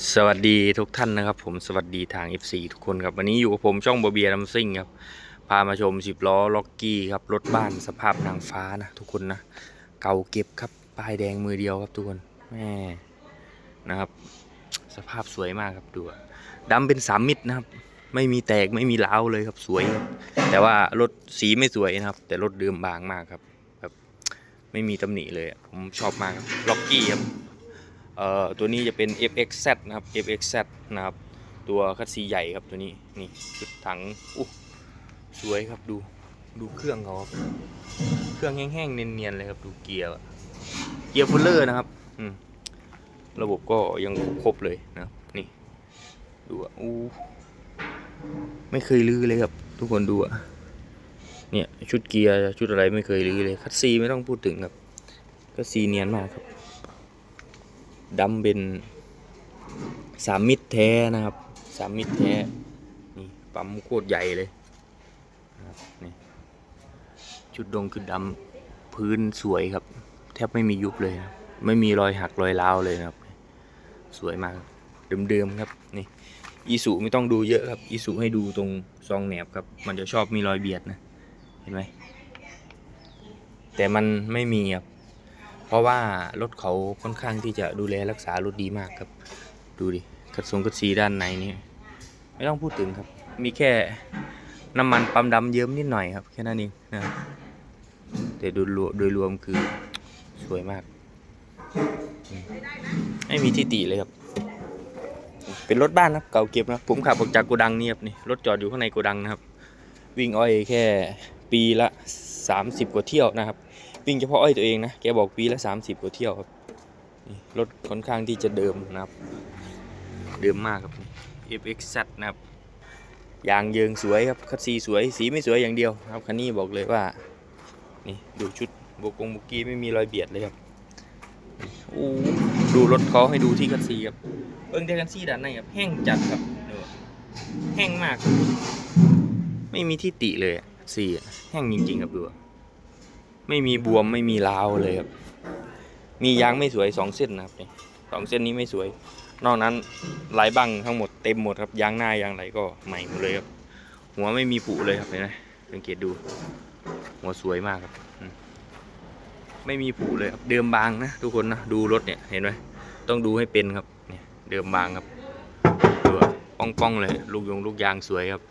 สวัสดีทุกท่านนะครับ ผมสวัสดีทาง FC ทุกคนครับ วันนี้อยู่กับผมช่องบเบียร์ลัมซิ่งครับ พามาชม 10 ล้อล็อกกี้ครับรถบ้านสภาพนางฟ้านะ ทุกคนนะ เก่าเก็บครับป้ายแดงมือเดียวครับทุกคนแม่นะครับ สภาพสวยมากครับดูอะดำเป็นสามมิตรนะครับ ไม่มีแตกไม่มีร้าวเลยครับสวยครับแต่ว่ารถสีไม่สวยนะครับ แต่รถเดิมบางมากครับแบบไม่มีตำหนิเลยผมชอบมากครับล็อกกี้ครับ เอ่อตัวนี้จะเป็น FXZ นะครับ FXZ นะครับ ตัวคัสซีใหญ่ครับตัวนี้นี่ชุดถังอู้สวยครับดูดูเครื่องเขาครับเครื่องแห้งๆเนียนๆเลยครับดูเกียร์เกียร์ฟูลเลอร์นะครับอืมระบบก็ยังครบเลยนะนี่ดูอะอู้ไม่เคยลื้อเลยครับ ทุกคนดูอะเนี่ยชุดเกียร์ชุดอะไรไม่เคยลื้อเลยคัสซีไม่ต้องพูดถึงครับคัสซีเนียนมากครับ ดำเป็นสามมิตรแท้นะครับสามมิตรแท้นี่ปั๊มโคตรใหญ่เลยนะครับนี่ชุดดงคือดำพื้นสวยครับ แทบไม่มียุบเลยนะไม่มีรอยหักรอยร้าวเลยนะครับ สวยมากเดิมๆครับนี่อีสุไม่ต้องดูเยอะครับ อีสุให้ดูตรงซองแหนบครับ มันจะชอบมีรอยเบียดนะ เห็นไหมแต่มันไม่มีครับ ราะว่ารถเขาค่อนข้างที่จะดูแลรักษารถดีมากครับ ดูดิกระทรงกระสีด้านในนี่ไม่ต้องพูดถึงครับ มีแค่น้ำมันปั๊มดำเยิ้มนิดหน่อยครับ แค่นั้นเองนะแต่โดยรวมโดยรวมคือสวยมาก ไม่มีที่ติเลยครับ เป็นรถบ้านครับ เก่าเก็บนะผมขับออกจากโกดังนี่ครับนี่รถจอดอยู่ข้างในโกดังนะครับ วิ่งอ้อยแค่ปีละ 30 กว่าเที่ยวนะครับ วิ่งเฉพาะอ้อยตัวเองนะ แกบอกปีละ 30กว่าเที่ยวครับรถค่อนข้างที่จะเดิมนะครับ เดิมมากครับ FXZ นะครับยางเยิงสวยครับคัดซีสวยสีไม่สวยอย่างเดียวครับคันนี้บอกเลยว่านี่ดูชุดโบกงโบกี้ไม่มีรอยเบียดเลยครับอู้ดูรถเขาให้ดูที่คัดซีครับเบิ้งที่คัดซีด้านในครับแห้งจัดครับดูแห้งมาก ไม่มีที่ติเลยอะซีอะแห้งจริงๆครับดู ไม่มีบวมไม่มีร้าวเลยครับ มียางไม่สวยสองเส้นนะครับนี่สองเส้นนี้ไม่สวย นอกนั้นลายบังทั้งหมดเต็มหมดครับยางหน้ายางไหลก็ใหม่หมดเลยครับ หัวไม่มีปุเลยครับเห็นไหมสังเกตดู หัวสวยมากครับไม่มีปุเลยครับเดิมบางนะทุกคนนะดูรถเนี่ยเห็นไหมต้องดูให้เป็นครับเนี่ยเดิมบางครับดูอะป้องๆเลย ลูกยงลูกยางสวยครับ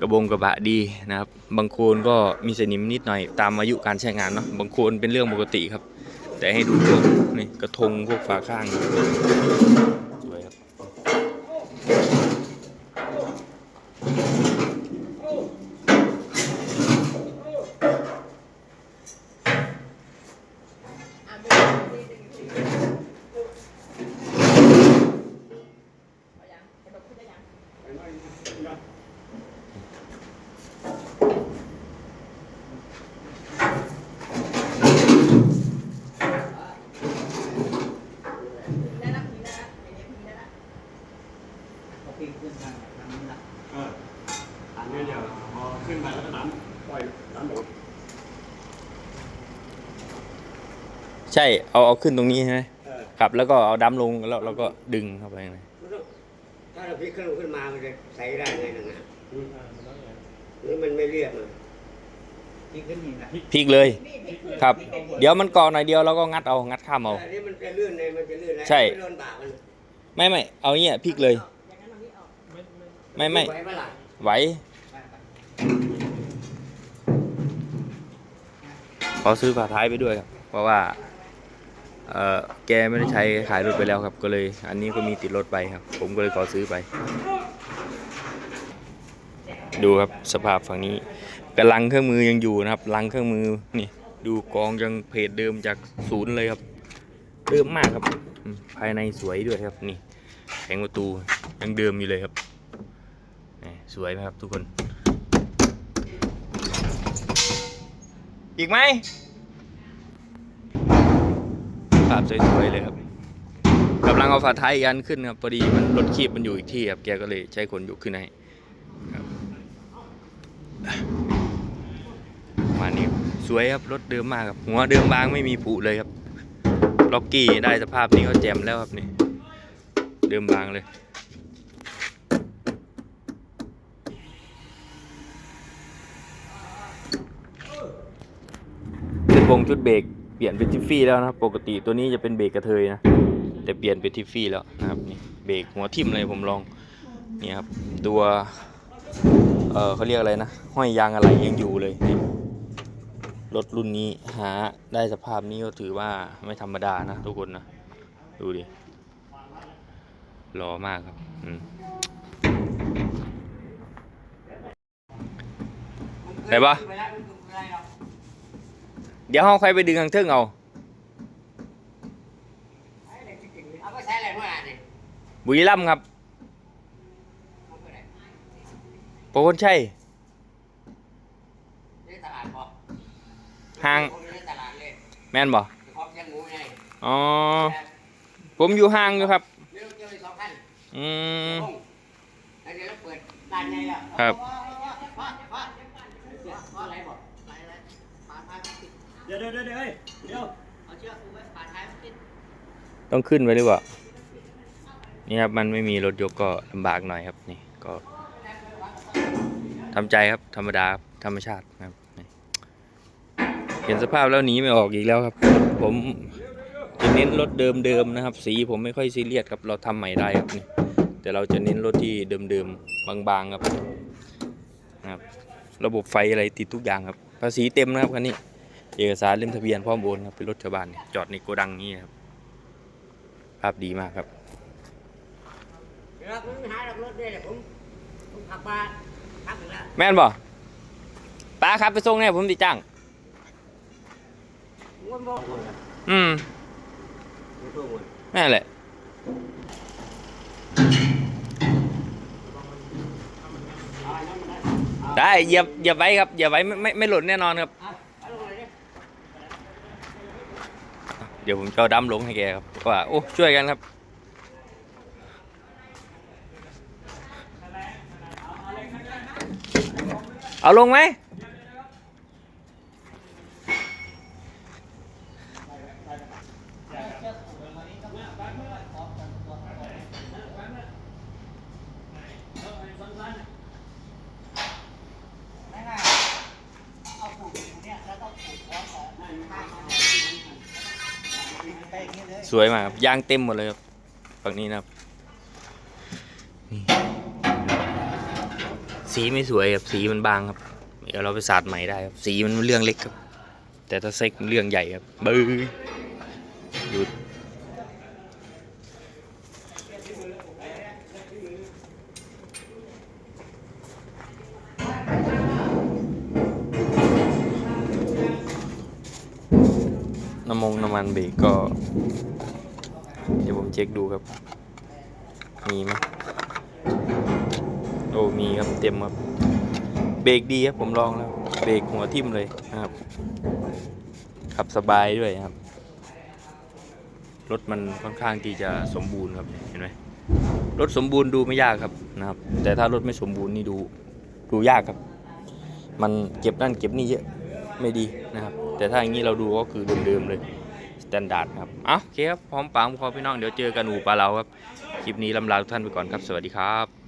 กระบงกระบะดีนะครับ บางโคนก็มีสนิมนิดหน่อยตามอายุการใช้งานเนาะบางโคนเป็นเรื่องปกติครับ แต่ให้ดูพวกนี่กระทงพวกฝาข้าง ขึ้นทางทางนี้ละเอออันนี้เดี๋ยวพอขึ้นมาแล้วก็ดันปล่อยดันโดดใช่เอาเอาขึ้นตรงนี้ใช่ไหมเออครับ แล้วก็เอาดัมลงแล้วเราก็ดึงเข้าไปข้างในถ้าเราพลิกขึ้นขึ้นมามันจะใส่ได้ไงนะนะอืมอ่ามันต้องอย่างนั้นหรือมันไม่เรียบมันพลิกขึ้นนี่นะพลิกเลย ครับ เดี๋ยวมันเกาะหน่อยเดียวเราก็งัดเอางัดข้ามเอาอันนี้มันจะลื่นเลยมันจะลื่นแล้วใช่ ไม่โดนบาปมัน ไม่ไม่เอาเงี้ยพลิกเลย ไม่ไม่ไหวปะล่ะไหวขอซื้อฝาท้ายไปด้วยครับ เพราะว่า เออแกไม่ได้ใช้ขายรถไปแล้วครับ ก็เลย อันนี้ก็มีติดรถไปครับ ผมก็เลยขอซื้อไป ดูครับสภาพฝั่งนี้กำลังเครื่องมือยังอยู่นะครับ ลังเครื่องมือนี่ ดูกองยังเพจเดิมจากศูนย์เลยครับเดิมมากครับอืมภายในสวยด้วยครับนี่แผงประตูยังเดิมอยู่เลยครับนี่ สวยไหมครับทุกคน อีกไหมภาพสวยๆเลยครับกำลังเอาฝาท้ายอีกอันขึ้นครับพอดีมันรถคีบมันอยู่อีกที่ครับแกก็เลยใช้คนอยกขึ้นให้ครับมานี้สวยครับรถเดิมมากครับหัวเดิมบางไม่มีผุเลยครับล็อกกี้ได้สภาพนี้ก็แจมแล้วครับนี่เดิมบางเลย ชุด บงชุดเบรกเปลี่ยนเป็นทิฟฟี่แล้วนะครับ ปกติตัวนี้จะเป็นเบรกกระเทยนะ แต่เปลี่ยนเป็นทิฟฟี่แล้วนะครับนี่เบรกหัวทิ่มเลยผมลองนี่ครับตัวเออเขาเรียกอะไรนะ ห้อยยางอะไรยังอยู่เลยนี่รถรุ่นนี้หาได้สภาพนี้ก็ถือว่าไม่ธรรมดานะทุกคนนะ ดูดิหล่อมากครับไหนปะ เดี๋ยวห้องใครไปดึงทางเทิงเอาเอาไปใช้อะไรเมื่อไหร่นี่บุรีรัมย์ครับเอาไปไหนปรคนใช่ในตลาดพอห่างผมอยู่ในตลาดเลยแม่นบ่พร้อมยังหมูไงอ๋อผมอยู่ห่างอยู่ครับเรื่องเกี่ยวกับสองพันอืมลงแล้วเดี๋ยวเราเปิดร้านใหญ่แล้วครับพ่อพ่อพ่ออะไรบออะไรอะไรปาดท้ายมันติด เดี๋ยวเดี๋ยวเดี๋ยวเดี๋ยวเดี๋ยวเอาเชือกผูกไว้ปาท้ายมันติดต้องขึ้นไว้หรือเปล่า นี่ครับมันไม่มีรถยกก็ลำบากหน่อยครับ นี่ก็ทำใจครับธรรมดาครับธรรมชาตินะครับนี่เห็นสภาพแล้วหนีไม่ออกอีกแล้วครับ ผมจะเน้นรถเดิมๆนะครับ สีผมไม่ค่อยซีเรียสครับเราทำใหม่ได้ครับนี่แต่เราจะเน้นรถที่เดิมๆบางๆครับนะครับ ระบบไฟอะไรติดทุกอย่างครับภาษีเต็มนะครับคันนี้ เอกสารเล่มทะเบียนพร้อมโอนครับเป็นรถชาวบ้านเนี่ยจอดในโกดังนี้ครับ ภาพดีมากครับเดี๋ยวเราผมหารับรถด้วยแหละผมผมขับมาขับถึงแล้วแม่นบ่ป้าครับไปส่งเนี่ยผมติจ้างวนบอกอืมแม่นแหละได้เหยียบเหยียบไว้ครับเหยียบไว้ไม่ไม่ไม่หล่นแน่นอนครับ เอาเอาลงเลยดิ เดี๋ยวผมจะเอาดำลงให้แกครับว่าโอ้ช่วยกันครับ เอาลงไหม สวยมากครับยางเต็มหมดเลยครับฝั่งนี้นะครับสีไม่สวยครับสีมันบางครับเดี๋ยวเราไปสาดใหม่ได้ครับสีมันเรื่องเล็กครับ แต่ถ้าเซ็กเรื่องใหญ่ครับบื้อหยุด มงน้ำมันเบรกก็ เดี๋ยวผมเช็คดูครับ มีไหมโอ้มีครับเต็มครับ เบรกดีครับผมลองแล้ว เบรกหัวทิ่มเลยนะครับ ขับสบายด้วยครับ รถมันค่อนข้างที่จะสมบูรณ์ครับเห็นไหมรถสมบูรณ์ดูไม่ยากครับนะครับ แต่ถ้ารถไม่สมบูรณ์นี่ดูดูยากครับ มันเก็บนั่นเก็บนี่เยอะ ไม่ดีนะครับ แต่ถ้าอย่างนี้เราดูก็คือเดิมๆเลยสแตนดาร์ดครับเอาโอเคครับพร้อมปามขอพี่น้องเดี๋ยวเจอกันอู่ปลาเราครับ คลิปนี้ลำลาทุกท่านไปก่อนครับ สวัสดีครับ